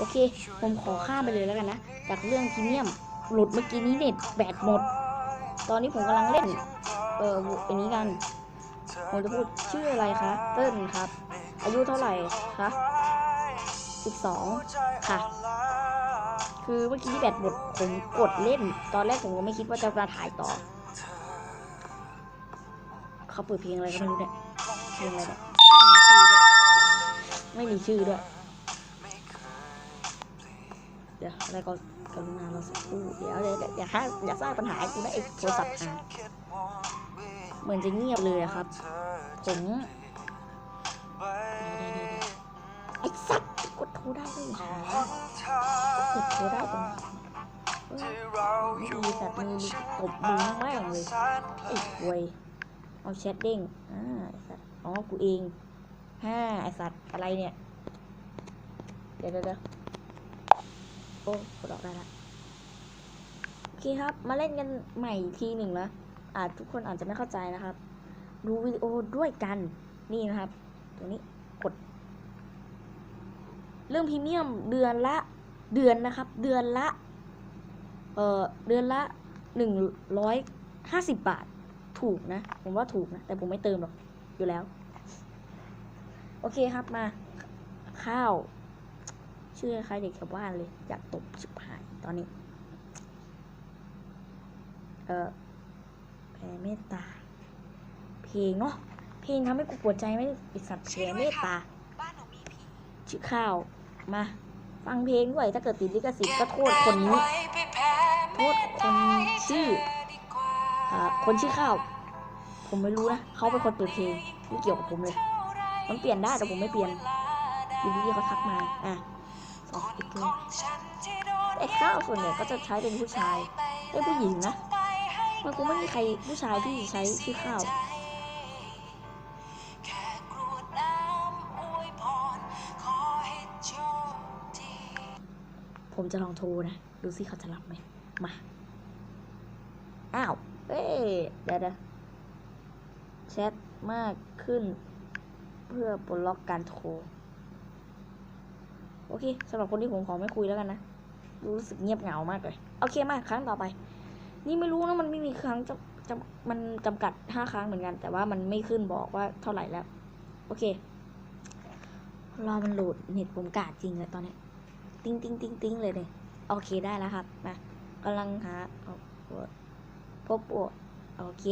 โอเค ผมขอข้ามไปเลยแล้วกันนะ จากเรื่องพรีเมียม หลุดเมื่อกี้นี้เน็ตแบตหมด ตอนนี้ผมกำลังเล่น เอออันนี้กัน ผมจะพูดชื่ออะไรคะ เติ้ลครับ อายุเท่าไหร่คะ12ค่ะ คือเมื่อกี้แบตหมด ผมกดเล่น ตอนแรกผมก็ไม่คิดว่าจะมาถ่ายต่อ เขาเปิดเพลงอะไรก็ไม่รู้เนี่ยเพลงอะไรเนี่ยไม่มีชื่อด้วย เดี๋ยวอะไรก็กรุณาเราสักครู่เดี๋ยวเดี๋ยวอย่าให้อย่าสร้างปัญหาให้กูนะไอ้โทรศัพท์เหมือนจะเงียบเลยครับ ผมไอ้สัตว์กดโทรได้ด้วยหรอกดโทรได้ตรงเอ้ยไม่ดีสัตว์มือมีตบมือแม่งเลยไอ้ควยเอาแชทเด้งอ่าไอ้สัตว์อ๋อกูเองฮ่าไอ้สัตว์อะไรเนี่ย เดี๋ยวเดี๋ยว โอ้กดออกได้ละโอเคครับ มาเล่นกันใหม่ทีหนึ่งนะอาจทุกคนอาจจะไม่เข้าใจนะครับ ดูวิดีโอด้วยกันนี่นะครับ ตรงนี้กด เรื่องพรีเมียมเดือนละเดือนนะครับ เดือนละ เอ่อเดือนละหนึ่งร้อยห้าสิบบาท ถูกนะ ผมว่าถูกนะ แต่ผมไม่เติมหรอก อยู่แล้ว โอเคครับมา ข้าว ชื่อคล้ายเด็กชาวบ้านเลย อยากตบชิบหายตอนนี้ เออแผ่เมตตา เพลงเนาะ เพลงทำให้กูปวดใจไหมไอสัตว์แผ่เมตตาบ้านหนูมีผีชื่อข้าว มา ฟังเพลงด้วย ถ้าเกิดติดลิขสิทธิ์ก็โทษคนนี้ โทษคนชื่ออคนชื่อข้าว ผมไม่รู้นะ เขาเป็นคนเปิดเพลงไม่เกี่ยวกับผมเลย มันเปลี่ยนได้แต่ผมไม่เปลี่ยนอยู่ดีๆเขาทักมา อะ สองสติ๊กเกอร์ไอ้ข้าวส่วนใหญ่ก็จะใช้เป็นผู้ชายเป็นผู้หญิงนะมันคงไม่มีใครผู้ชายที่ใช้ชื่อข้าวผมจะลองโทรนะ ดูซิเขาจะรับไหม มา อ้าว เอ้ยเดี๋ยวเดี๋ยวแชทมากขึ้น เพื่อปลดล็อกการโทร โอเคสำหรับคนที่ผมขอไม่คุยแล้วกันนะรู้สึกเงียบเหงามากเลยโอเคมาครั้งต่อไป นี่ไม่รู้นะมันไม่มีครั้งจะจะมันจำกัดห้าครั้งเหมือนกัน แต่ว่ามันไม่ขึ้นบอกว่าเท่าไหร่แล้ว โอเครอมันโหลดเน็ตผมกาดจริงเลยตอนนี้ ติ้งติ้งติ้งติ้งเลยเนี่ยโอเคได้แล้วครับมากำลังหาพบปวโอเค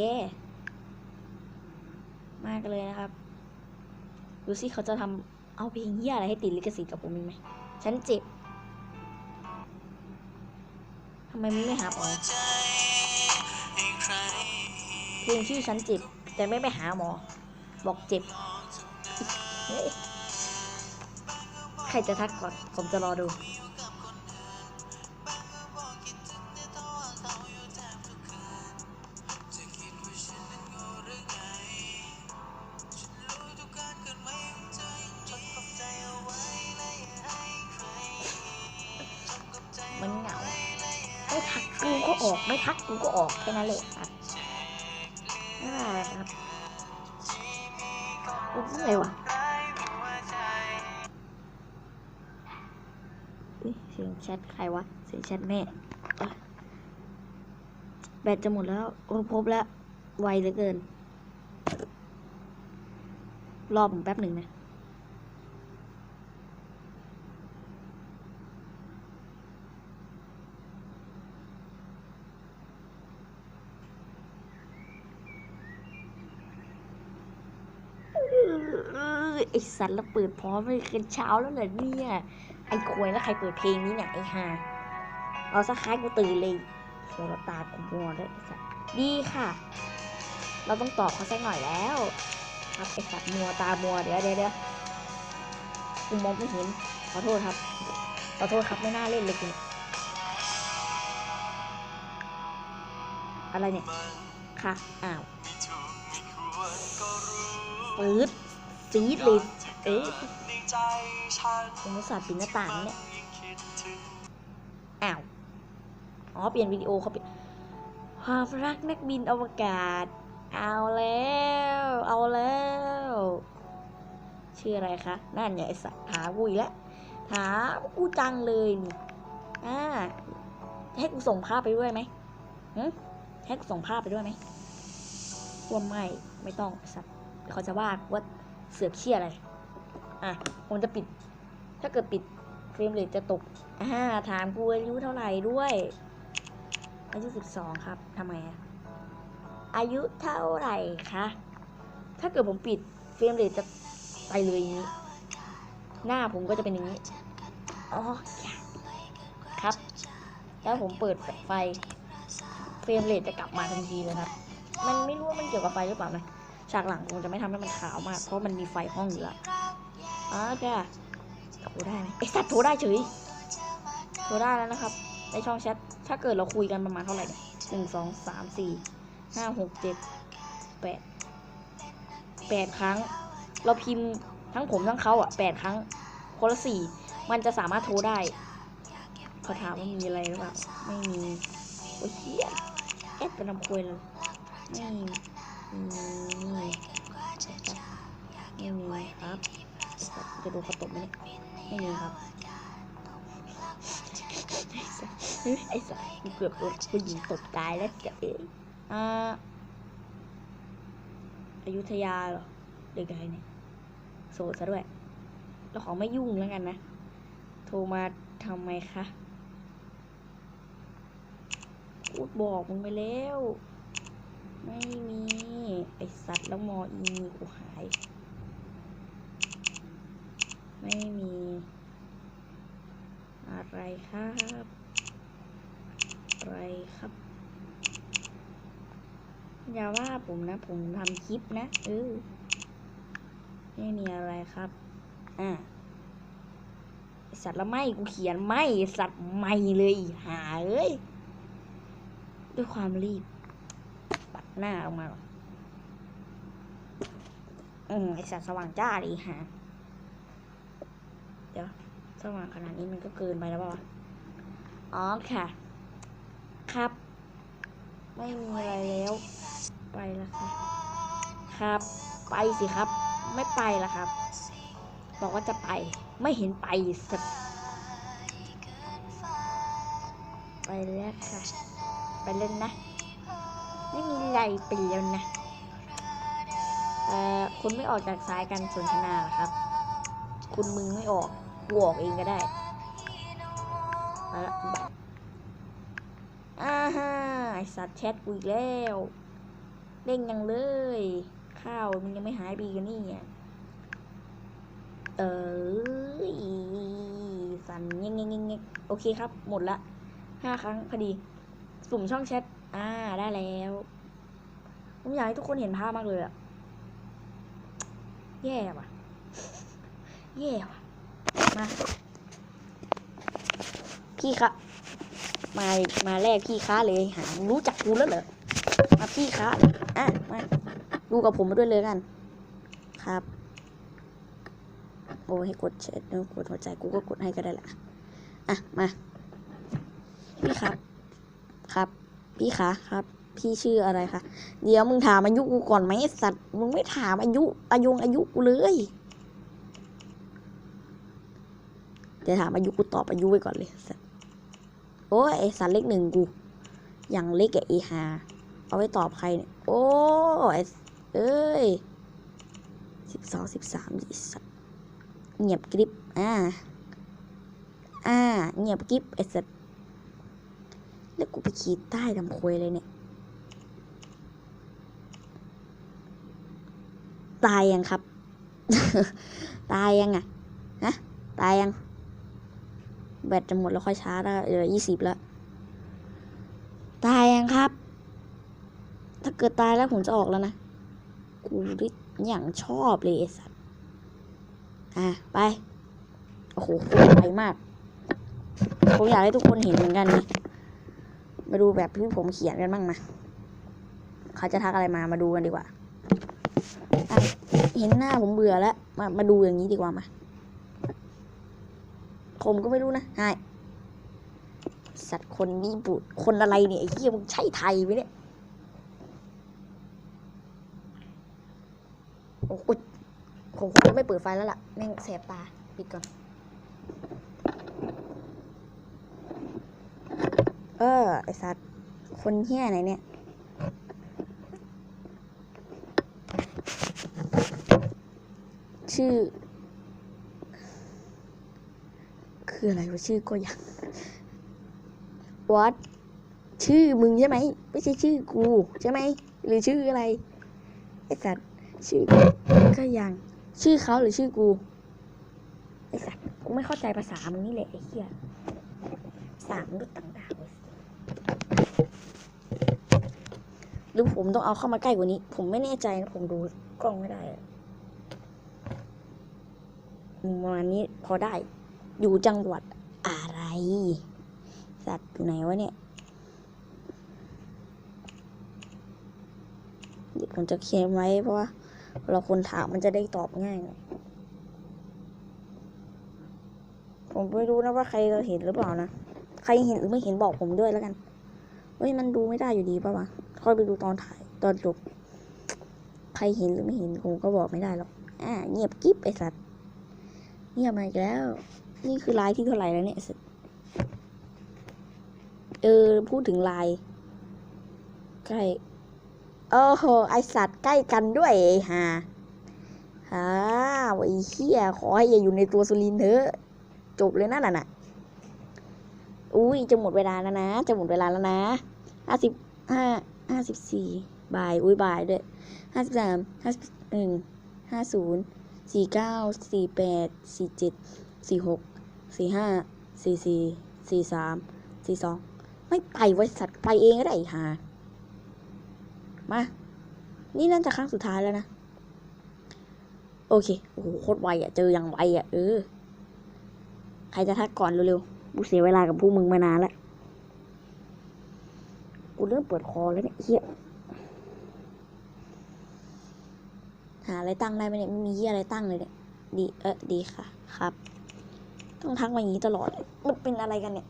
มากเลยนะครับดูสิเขาจะทำ เอาเพลงเฮียอะไรให้ติดลิขสิทธิ์กับผมมีไหม ฉันเจ็บ ทำไมมึงไม่หาหมอ เพลงชื่อฉันเจ็บ แต่ไม่ไปหาหมอ บอกเจ็บ ใครจะทักก่อน ผมจะรอดู ค่นั้นเลยครับน่ารักครับกูพูดอะไรวะเสียงแชทใครวะ เสียงแชทแม่แบตจะหมดแล้วโอ้พบแล้ว ไวเหลือเกิน รอผมแป๊บหนึ่งนะ เออไอ สัตว์แล้วเปิดพร้อมไปกันเช้าแล้วเหรอเนี่ย ไอ้ควยแล้วใครเปิดเพลงนี้เนี่ยไอ้ฮาเอาสักคล้ายกูตื่นเลยโซลตากูมัวด้วยไอสัตว์ดีค่ะ เราต้องตอบเขาสักหน่อยแล้วครับไอ้สัตว์มัวตามัวเดี๋ยวเดี๋ยวเดี๋ยวกูมองไม่เห็นขอโทษครับขอโทษครับไม่น่าเล่นเลยคุณอะไรเนี่ย ค่ะ อ้าวปื๊ดจี๊ดเลย เอ๊ะผมอุตส่าห์ปิดหน้าต่างเนี่ยอ้าวอ๋อเปลี่ยนวิดีโอเขาเปลี่ยนความรักนักบินอวกาศ เอาแล้ว เอาแล้ว ชื่ออะไรคะ นั่นไงไอสัตว์หาวุยแล้วไอหากูจังเลยนี่อ่าให้กูส่งภาพไปด้วยไหมหึให้กูส่งภาพไปด้วยไหมว่าไม่ ไม่ต้องสัตว์เดี๋ยวเขาจะว่าว่าเสือกเชี่ยอะไร อะผมจะปิด ถ้าเกิดปิดเฟรมเรทจะตกอ่าถามกูอายุเท่าไหร่ด้วยอายุสิบสองครับทำไมอะอายุเท่าไหร่คะถ้าเกิดผมปิดเฟรมเรทจะไปเลยอย่างนี้ หน้าผมก็จะเป็นอย่างนี้ อ๋อ ครับ แล้วผมเปิดไฟ เฟรมเรทจะกลับมาทันทีเลยครับ มันไม่รู้ว่ามันเกี่ยวกับไฟหรือเปล่านะ ฉากหลังผมจะไม่ทำให้มันขาวมาก เพราะมันมีไฟห้องอยู่แล้ว อ๋อจ้ะโทรได้ไหมไอสัตว์โทรได้เฉยโทรได้แล้วนะครับ ในช่องแชท ถ้าเกิดเราคุยกันประมาณเท่าไหร่หนึ่งสองสามสี่ห้าหกเจ็ดแปดแปดครั้ง เราพิมพ์ทั้งผมทั้งเขาอะแปดครั้งคนละสี่มันจะสามารถโทรได้เขาถามว่ามีอะไรหรือเปล่าไม่มีโอ้ยเฮียแอดเป็นลำควยเลยไม่มีไม่มีครับ จะดูเขาตบไหมไม่มีครับเฮ้ยไอ้สัสเกือบโดนผู้หญิงตบตายแล้วจะเอ๋อ่าอยุธยาเหรอเด็กอะไรเนี่ยโสดซะด้วยแล้วขอไม่ยุ่งแล้วกันนะ โทรมาทำไมคะพูดบอกมึงไปแล้ว ไม่มี ไอสัตว์แล้วมออีกูหาย ไม่มี อะไรครับ อะไรครับ อย่าว่าผมนะ ผมทำคลิปนะ เออ ไม่มีอะไรครับ อ่าสัตว์ละไม่กูเขียนไม้สัตว์ไม่เลยหาเอ้ยด้วยความรีบ ปัดหน้าออกมาอืมไอสัตว์สว่างจ้าเลยอีหา สว่างขนาดนี้มันก็เกินไปแล้วป่ะอ๋อค่ะ ครับ ไม่มีอะไรแล้ว ไปแล้วค่ะ ครับ ไปสิครับ ไม่ไปล้วครับ บอกว่าจะไป ไม่เห็นไปสักไปแล้วค่ะ ไปเล่นนะ ไม่มีอะไรไปแล้วนะ เอ่อ คุณไม่ออกจากสายการสนทนาหรอครับ คุณมึงไม่ออก กูออกเองก็ได้ไปละอ่าฮะไอสัตว์แชทกูอีกแล้วเด้งยังเลย ข้าวมันยังไม่หายดีกันนี่เออสันเงี้ยเงี้ยเงี้ยเงี้ยโอเคครับ หมดละห้าครั้งพอดีสุ่มช่องแชทอ่าได้แล้ว ผมอยากให้ทุกคนเห็นภาพมากเลยอะแย่ว่ะ แย่ว่ะ มา พี่คะมา มาแรกพี่ค้าเลยหารู้จักกูแล้วเหรอ มาพี่ค้าอะมาดูกับผมมาด้วยเลยกัน ครับ โอ้ให้กดแชทแล้วกดหัวใจกูก็กดให้ก็ได้แหละอะ มา พี่ครับ ครับ พี่คะครับ พี่ชื่ออะไรคะ เดี๋ยวมึงถามอายุกูก่อนไหมสัตว์ มึงไม่ถามอายุอายุอายุกูเลย เดี๋ยวถามอายุกูตอบอายุไว้ก่อนเลยสัตว์โอ้ยไอสัตว์เลขหนึ่งกูอย่างเล็กแกับเอฮาเอาไว้ตอบใครเนี่ย โอ้ไอเอ้ยสิบสองสิบสามสัตว์เงียบกริบอ่า อ่า เงียบกริบไอ้สัตว์แล้วกูไปขีดใต้ดำควยเลยเนี่ย ตายยังครับ ตายยังอะฮะ ตายยัง แบตจะหมดแล้วค่อยชาร์จแล้วเหลือยี่สิบแล้วตายยังครับ ถ้าเกิดตายแล้วผมจะออกแล้วนะกูดิอย่างชอบเลยไอสัตว์ อะ ไป โอ้โหคตรไวมาก ผมอยากให้ทุกคนเห็นเหมือนกันนี่มาดูแบบที่ผมเขียนกันบ้างมา เขาจะทักอะไรมา มาดูกันดีกว่า เห็นหน้าผมเบื่อแล้ว มา มาดูอย่างนี้ดีกว่ามา ผมก็ไม่รู้นะใายสัตว์คนนี่บุตรคนอะไรเนี่ยไอ้เหี้ยมึงใช่ไทยไหมเนี่ยโอ้ยผมคงไม่เปิดไฟแล้วล่ะ แม่งแสบตา ปิดก่อน เออ ไอสัตว์ คนเหี้ยไหนเนี่ย ชื่อ คืออะไรวะชื่อก็ยังวัดชื่อมึงใช่ไหม ไม่ใช่ชื่อกูใช่ไหม หรือชื่ออะไร ไอสัตว์ ชื่อก็ยังชื่อเขาหรือชื่อกู ไอสัตว์กูไม่เข้าใจภาษามึงนี่แหละไอ้เหี้ยสามนุษย์ต่างดาวไอ้สัสหรือผมต้องเอาเข้ามาใกล้กว่านี้ ผมไม่แน่ใจนะ ผมดูกล้องไม่ได้ประมาณนี้พอได้ อยู่จังหวัดอะไร สัตว์อยู่ไหนวะเนี่ย เดี๋ยวผมจะเขียนไว้เพราะว่าเราคนถามมันจะได้ตอบง่ายหน่อยผมไม่รู้นะว่าใครเห็นหรือเปล่านะ ใครเห็นหรือไม่เห็นบอกผมด้วยแล้วกัน เฮ้ยมันดูไม่ได้อยู่ดีป่าวะ ค่อยไปดูตอนถ่ายตอนจบ ใครเห็นหรือไม่เห็นผมก็บอกไม่ได้หรอก อ่าเงียบกิ๊บไอสัตว์ เงียบมาอีกแล้ว นี่คือไลน์ที่เท่าไหร่แล้วเนี่ย เออ พูดถึงไลน์ใกล้โอ้โห ไอสัตว์ใกล้กันด้วยไอ้ห่าฮ่าไอ้เหี้ย ขอให้อย่าอยู่ในตัวสุรินทร์เถอะ จบเลยนั่นน่ะ อุ้ยจะหมดเวลาแล้วนะ จะหมดเวลาแล้วนะห้าสิบห้าห้าสิบสี่บ่าย อุ้ยบ่ายด้วยห้าสิบสามห้าสิบหนึ่งห้าศูนย์สี่เก้าสี่แปดสี่เจ็ด สี่หกสี่ห้าสี่สี่สี่สามสี่สองไม่ไปไว้สัตว์ไปเองก็ได้ฮะมา นี่น่าจะครั้งสุดท้ายแล้วนะ โอเค โอ้โหโคตรไวอะ เจออย่างไวอะ เออ ใครจะทักก่อนเร็วๆกูเสียเวลากับพวกมึงมานานแล้ว กูเริ่มปวดคอแล้วเนี่ยเฮียหาอะไรตั้งได้ไหมเนี่ยไม่มีเฮียอะไรตั้งเลยเนี่ย ดี เออดีค่ะ ครับ ต้องทักมาอย่างนี้ตลอด มันเป็นอะไรกันเนี่ย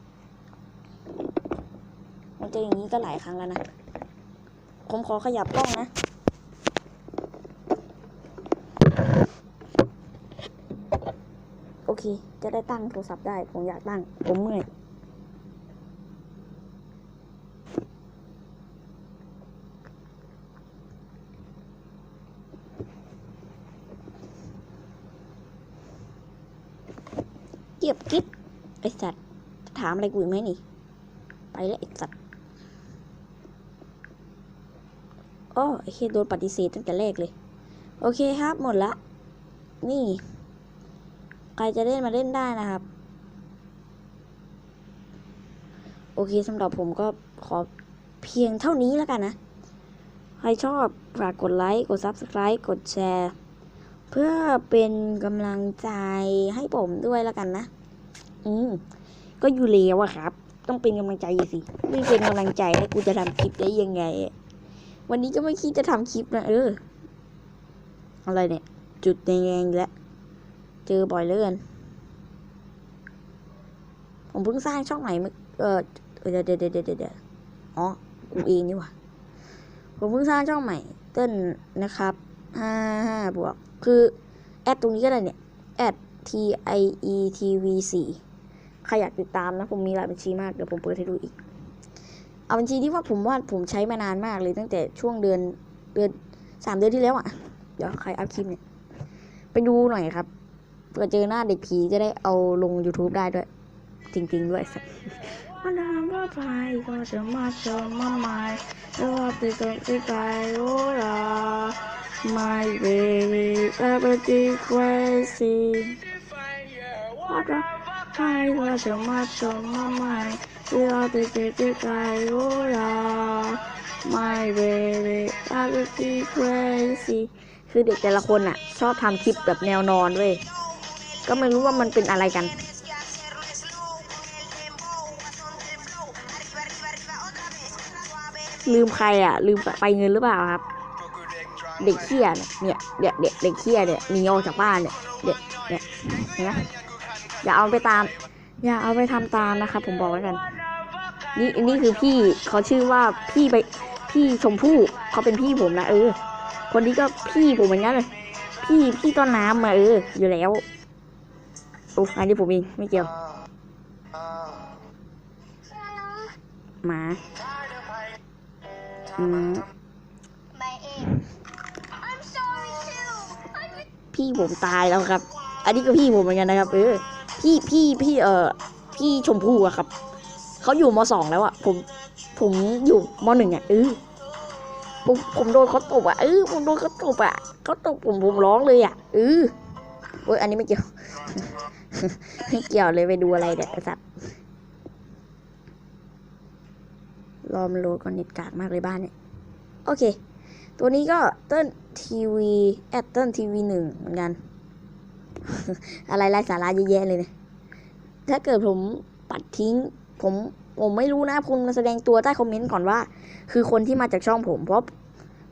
มันเจะอย่างนี้ก็หลายครั้งแล้วนะ ผมขอขยับกล้องนะ โอเค จะได้ตั้งโทรศัพท์ได้ ผมอยากตั้ง ผมเมื่อย ยบกิ๊บไอสัตว์ถามอะไรกูอีกไหมนี่ ไปแล้วไอสัตว์อ้อไอเคโดนปฏิเสธตั้งแต่แรกเลย โอเคครับหมดละ นี่ ใครจะเล่นมาเล่นได้นะครับ โอเคสำหรับผมก็ขอเพียงเท่านี้แล้วกันนะ ใครชอบฝากกดไลค์ กด Subscribe กดแชร์ เพื่อเป็นกำลังใจให้ผมด้วยแล้วกันนะ อืมก็อยู่แล้วอะครับ ต้องเป็นกำลังใจสิ ไม่เป็นกำลังใจแล้วกูจะทำคลิปได้ยังไง วันนี้ก็ไม่คิดจะทำคลิปนะเออ อะไรเนี่ย จุดแดงๆแล้วเจอบ่อยเหลยผมเพิ่งสร้างช่องใหม่เมื่อเออเดี๋ยวเดี๋ยวเดี๋ยวเดี๋ยวเดี๋ยวอ๋อกูเองนี่หว่าผมเพิ่งสร้างช่องใหม่เต้นนะครับห้าห้าบวก คือ แอดตรงนี้ก็ได้เนี่ย แอด t i e t v 4 ใครอยากติดตามนะ ผมมีหลายบัญชีมาก เดี๋ยวผมเปิดให้ดูอีก เอาบัญชีที่ว่าผมว่าผมใช้มานานมากเลยตั้งแต่ช่วงเดือนเดือนสามเดือนที่แล้วอะ เดี๋ยวใครอัพคลิปเนี่ย ไปดูหน่อยครับเผื่อเจอหน้าเด็กผีจะได้เอาลง YouTube ได้ด้วย จริง ๆ ด้วยสักวันน้ำว่าไปก็จะมาชมมาใหม่แล้วว่าไปตรงที่ไกลโอ้ลา My baby everything crazy ว่า จะไปก็จะมาชมมาใหม่แล้วว่าไปตรงที่ไกลโอ้ลา My baby everything crazy คือเด็กแต่ละคนอะชอบทำคลิปแบบแนวนอนเว้ย ก็ไม่รู้ว่ามันเป็นอะไรกัน ลืมใครอะลืมไปเงินหรือเปล่าครับ เด็กเขี้ยเนี่ยเนี่ยเด็กเด็กเขี้ยเนี่ยหนีออกจากบ้านเนี่ยเด็กเนี่ยเห็นไหม อย่าเอาไปตาม อย่าเอาไปทำตามนะครับผมบอกไว้กัน นี่นี่คือพี่เขาชื่อว่าพี่ไปพี่ชมพู่เขาเป็นพี่ผมนะเออ คนนี้ก็พี่ผมเหมือนกันเลยพี่พี่ต้นน้ำมาเออ อยู่แล้วโอ้อันนี้ผมเองไม่เกี่ยวหมาอืม My aim. I'm sorry too. I'm พี่ผมตายแล้วครับ อันนี้ก็พี่ผมเหมือนกันนะครับ เออ พี่พี่พี่เออพี่ชมพู่อะครับเขาอยู่มสองแล้วอะผมผมอยู่มหนึ่งอะเออผมผมโดนเขาตบอะเออผมโดนเขาตบอะเขาตบผมผมร้องเลยอะเออโอ้ยอันนี้ไม่เกี่ยวไม่เกี่ยวเลยไปดูอะไรเนี่ยไอ้สัตว์รอมโลดก่อนเน็ตกากมากเลยบ้านเนี่ย โอเค ตัวนี้ก็เต้นทีวีแอดเต้นทีวีหนึ่งเหมือนกัน อะไรไร้สาระเยอะแยะเลยเนี่ยถ้าเกิดผมปัดทิ้ง ผมผมไม่รู้นะคุณแสดงตัวใต้คอมเมนต์ก่อนว่า คือคนที่มาจากช่องผม เพราะ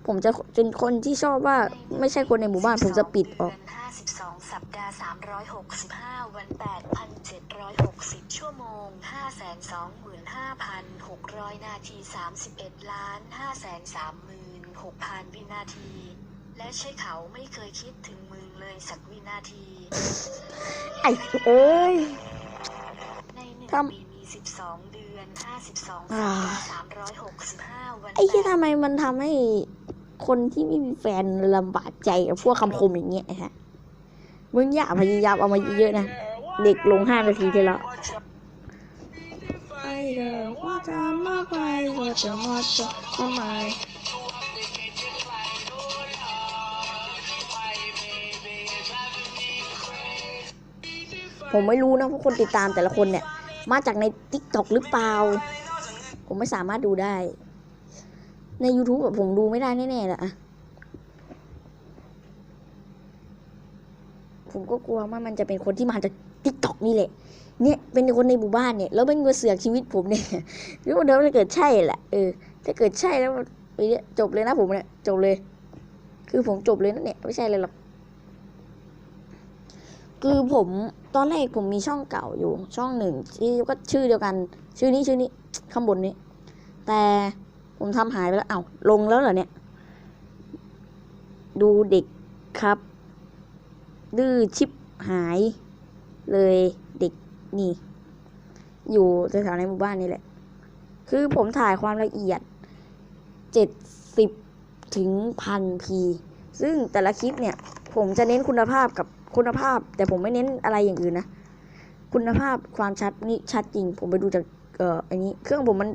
ผมจะเป็นคนที่ชอบว่าไม่ใช่คนในหมู่บ้านผมจะปิดออก52สัปดาห์365 วัน 8,760 ชั่วโมง 525,600 นาที 31 ล้าน 536,000 วินาที และใช่เขาไม่เคยคิดถึงมึง เลยสักวินาที ไอ้เอ้ย ในหนึ่งทำปีมี12เดือน52สัปอ่าดาห์365วันไอ้ที่แปดทำไมมันทำให้คนที่ไม่มีแฟนลำบากใจกับพวกคำคมอย่างเงี้ยไอ้ฮะ มึงอย่าพยายามเอามาเยอะๆนะ เด็กลงห้านาทีที่แล้วไปเถอะว่าจะ ผมไม่รู้นะพวกคนติดตามแต่ละคนเนี่ย มาจากใน t ิ k t o k หรือเปล่า ผมไม่สามารถดูได้ ใน YouTube อะผมดูไม่ได้แน่ๆแหละอะผมก็กลัวว่ามันจะเป็นคนที่มาจาก t ิ k t o k นี่แหละ เนี่ยเป็นคนในหมู่บ้านเนี่ย แล้วมันมาเสือกชีวิตผมเนี่ยหรือว่าเดี๋ยวถ้าเกิดใช่แหละเออถ้าเกิดใช่แล้วไปเนี่ยจบเลยนะผมเนี่ยจบเลย คือผมจบเลยนะเนี่ยไม่ใช่เลยหรอก คือผมตอนแรกผมมีช่องเก่าอยู่ช่องหนึ่งที่ก็ชื่อเดียวกัน ชื่อนี้ชื่อนี้ข้างบนนี้ แต่ผมทำหายไปแล้วเอ้าลงแล้วเหรอเนี่ย ดูเด็กครับ ดื้อชิบหาย เลยเด็กนี่ อยู่แถวๆในหมู่บ้านนี่แหละ คือผมถ่ายความละเอียดเจ็ดสิบถึงพันพีซึ่งแต่ละคลิปเนี่ย ผมจะเน้นคุณภาพกับคุณภาพ แต่ผมไม่เน้นอะไรอย่างอื่นนะ คุณภาพความชัดนี่ชัดจริง ผมไปดูจากเอ่ออันนี้ เครื่องผมมัน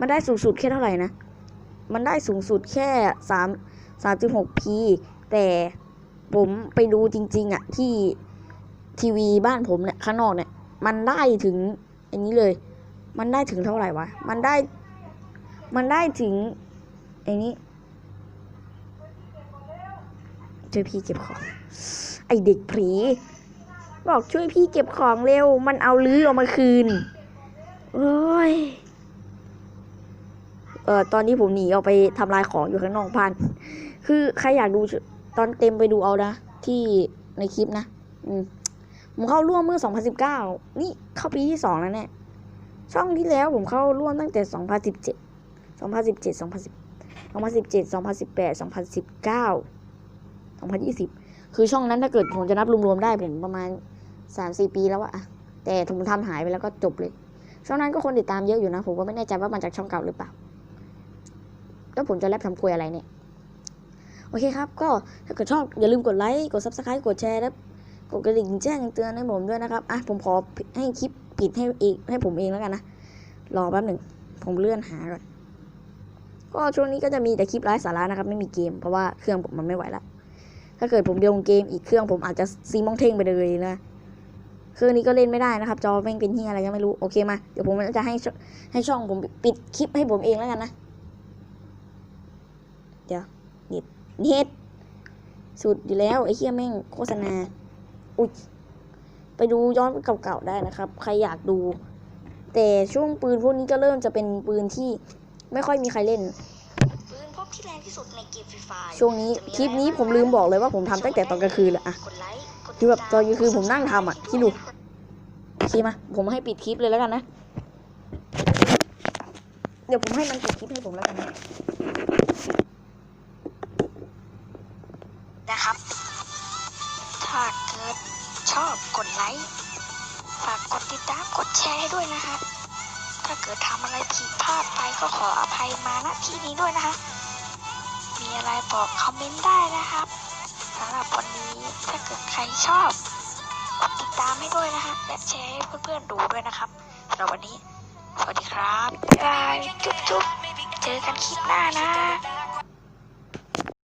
มันได้สูงสุดแค่เท่าไหร่นะ มันได้สูงสุดแค่สามสามจุดหกพีแต่ผมไปดูจริง ๆอะที่ทีวีบ้านผมเนี่ยข้างนอกเนี่ย มันได้ถึงอันนี้เลย มันได้ถึงเท่าไหร่วะ มันได้ มันได้ถึงไอ้นี้ ช่วยพี่เก็บของ ไอเด็กผีบอกช่วยพี่เก็บของเร็ว มันเอาลื้อออกมาคืนโอ้ยเอ่อตอนนี้ผมหนีออกไปทำลายของอยู่ข้างนอกบ้าน คือใครอยากดูตอนเต็มไปดูเอานะ ที่ในคลิปนะ อืมผมเข้าร่วมเมื่อ 2019 นี่เข้าปีที่สองแล้วเนี่ยช่องที่แล้วผมเข้าร่วมตั้งแต่ 2017 2017 2010 2017 2018 2019 2020 คือช่องนั้นถ้าเกิดผมจะนับรวมๆได้ผมประมาณ 3-4 ปีแล้วอะแต่ผมทำหายไปแล้วก็จบเลย ช่องนั้นก็คนติดตามเยอะอยู่นะ ผมก็ไม่แน่ใจว่ามันจากช่องเก่าหรือเปล่า แล้วผมจะแลบทำคุยอะไรเนี่ย โอเคครับ ก็ถ้าเกิดชอบอย่าลืมกดไลค์ กด subscribe กดแชร์และกดกระดิ่งแจ้งเตือนให้ผมด้วยนะครับ อะ ผมขอให้คลิปปิดให้เองให้ผมเองแล้วกันนะ รอแป๊บหนึ่ง ผมเลื่อนหาก่อน ก็ช่วงนี้ก็จะมีแต่คลิปไร้สาระนะครับ ไม่มีเกม เพราะว่าเครื่องผมมันไม่ไหวละ ถ้าเกิดผมลงเกมอีกเครื่องผมอาจจะซีมองเท่งไปเลยนะเครื่องนี้ก็เล่นไม่ได้นะครับ จอแม่งเป็นเฮียอะไรก็ไม่รู้ โอเคมา เดี๋ยวผมจะให้ให้ช่องผมปิดคลิปให้ผมเองแล้วกันนะ เดี๋ยวเน็ตเน็ตสุดอยู่แล้วไอ้เฮียแม่งโฆษณา อุ้ยไปดูย้อนเก่าๆได้นะครับ ใครอยากดู แต่ช่วงปืนพวกนี้ก็เริ่มจะเป็นปืนที่ไม่ค่อยมีใครเล่น ปืนพบที่แรงที่ สุดในเกมฟรีไฟช่วงนี้คลิปนี้ผมลืมบอกเลยว่าผมทำตั้งแต่ตอนกลางคืนแหละอะกดไลค์กดคือแบบตอนกลางคืนผมนั่งทำอะคิดดูโอเคมาผมให้ปิดคลิปเลยแล้วกันนะ เดี๋ยวผมให้มันปิดคลิปให้ผมแล้วกันนะนะครับ ถ้าเกิดชอบกดไลค์ฝากกดติดตามกดแชร์ให้ด้วยนะครับถ้าเกิดทำอะไรผิดพลาดไปก็ขออภัยมาณที่นี้ด้วยนะคะ มีอะไรบอกคอมเมนต์ได้นะครับสำหรับวันนี้ถ้าเกิดใครชอบกดติดตามให้ด้วยนะคะและแชร์ให้เพื่อนๆดูด้วยนะครับสำหรับวันนี้ สวัสดีครับบ๊ายบายจุ๊บๆเจอกันคลิปหน้านะ